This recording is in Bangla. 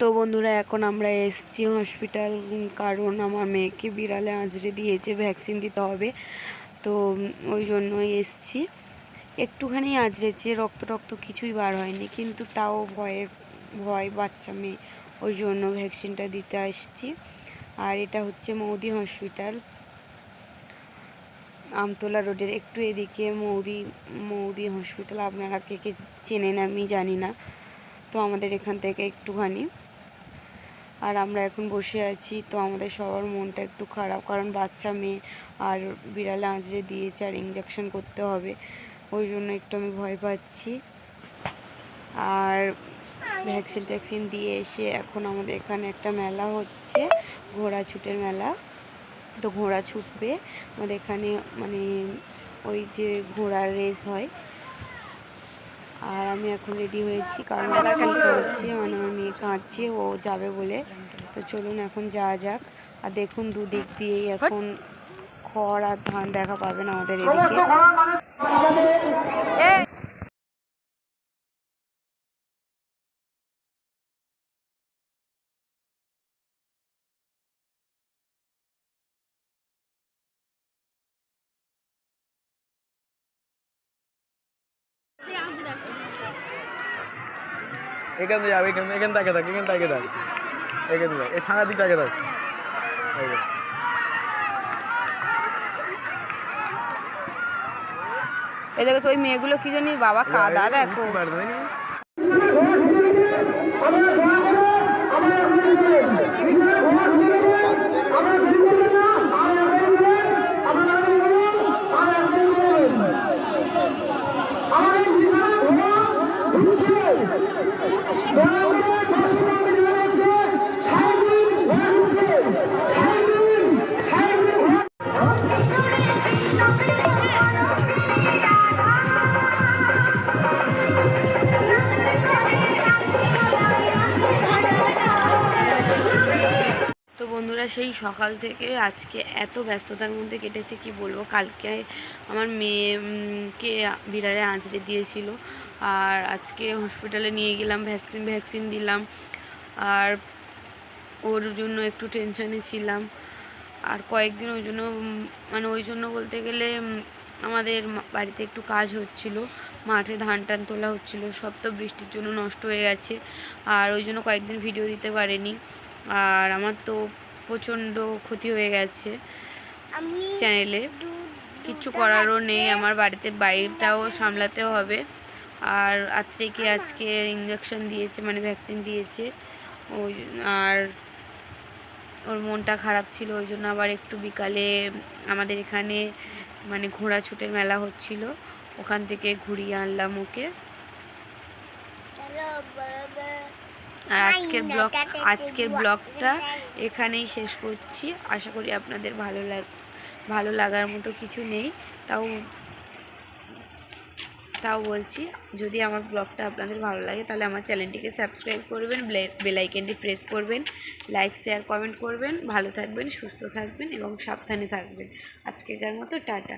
তো বন্ধুরা, এখন আমরা এসছি হসপিটাল কারণ আমার মেয়েকে বিড়ালে আঁচড়ে দিয়েছে ভ্যাকসিন দিতে হবে। তো ওই জন্যই এসছি। একটুখানি আঁচড়েছে, রক্ত রক্ত কিছুই বার হয়নি, কিন্তু তাও ভয়ে, ভয় বাচ্চা মেয়ে। ওই জন্য ভ্যাকসিনটা দিতে আসছি। আর এটা হচ্ছে মৌদি হসপিটাল আমতলা রোডের একটু এদিকে মৌদি মৌদি হসপিটাল আপনারা কে কে চেনেন আমি জানি না। তো আমাদের এখান থেকে একটুখানি। আর আমরা এখন বসে আছি, তো আমাদের সবার মনটা একটু খারাপ, কারণ বাচ্চা মেয়ে আর বিড়ালে আঁচড়ে দিয়েছে আর ইঞ্জেকশন করতে হবে। ওই জন্য একটু আমি ভয় পাচ্ছি। আর ভ্যাকসিন ট্যাকসিন দিয়ে এসে এখন আমাদের এখানে একটা মেলা হচ্ছে, ঘোড়া ছুটের মেলা। তো ঘোড়া ছুটবে। আমাদের এখানে মানে ওই যে ঘোড়ার রেস হয় আর আমি এখন রেডি হয়েছি, কারণ হচ্ছে মানে আমার মেয়ে কাঁদছে ও যাবে বলে। তো চলুন এখন যাওয়া যাক। আর দেখুন দুদিক দিয়েই এখন খড় আর ধান দেখা পাবেন আমাদের এদিকে। এখান থেকে যাবে এখান এখান থেকে থাক এখান থেকে থাক এখান থেকে এই ঠান্ডা দিক থেকে থাক এই। দেখো ওই মেয়েগুলো কি জানি বাবা কাদা দেখো উঠতে পারবে না, তো বন্ধুরা, সেই সকাল থেকে আজকে এত ব্যস্ততার মধ্যে কেটেছে, কি বলব? কালকে আমার মেয়েকে বিড়ালে আঁচড়ে দিয়েছিল। আর আজকে হসপিটালে নিয়ে গেলাম ভ্যাকসিন ভ্যাকসিন দিলাম। আর ওর জন্য একটু টেনশনে ছিলাম। আর কয়েকদিন ওই জন্য মানে ওই জন্য বলতে গেলে আমাদের বাড়িতে একটু কাজ হচ্ছিল। মাঠে ধান টান তোলা হচ্ছিল সব তো বৃষ্টির জন্য নষ্ট হয়ে গেছে। আর ওই জন্য কয়েকদিন ভিডিও দিতে পারেনি। আর আমার তো প্রচণ্ড ক্ষতি হয়ে গেছে চ্যানেলে কিচ্ছু করারও নেই আমার বাড়িতে বাড়িটাও সামলাতে হবে। আর আজ থেকে আজকে ইঞ্জেকশন দিয়েছে মানে ভ্যাকসিন দিয়েছে। ওই আর ওর মনটা খারাপ ছিল, ওই জন্য আবার একটু বিকালে আমাদের এখানে মানে ঘোড়া ছুটের মেলা হচ্ছিল। ওখান থেকে ঘুরিয়ে আনলাম ওকে। আর আজকের ব্লগ, আজকের ব্লগটা এখানেই শেষ করছি। আশা করি আপনাদের ভালো লাগ, ভালো লাগার মতো কিছু নেই। তাও তাও বলছি, যদি আমার ব্লগটা আপনাদের ভালো লাগে, তাহলে আমার চ্যানেলটিকে সাবস্ক্রাইব করবেন বেলাইকেনটি প্রেস করবেন, লাইক, শেয়ার, কমেন্ট করবেন। ভালো থাকবেন, সুস্থ থাকবেন এবং সাবধানে থাকবেন। আজকেকার মতো, টাটা।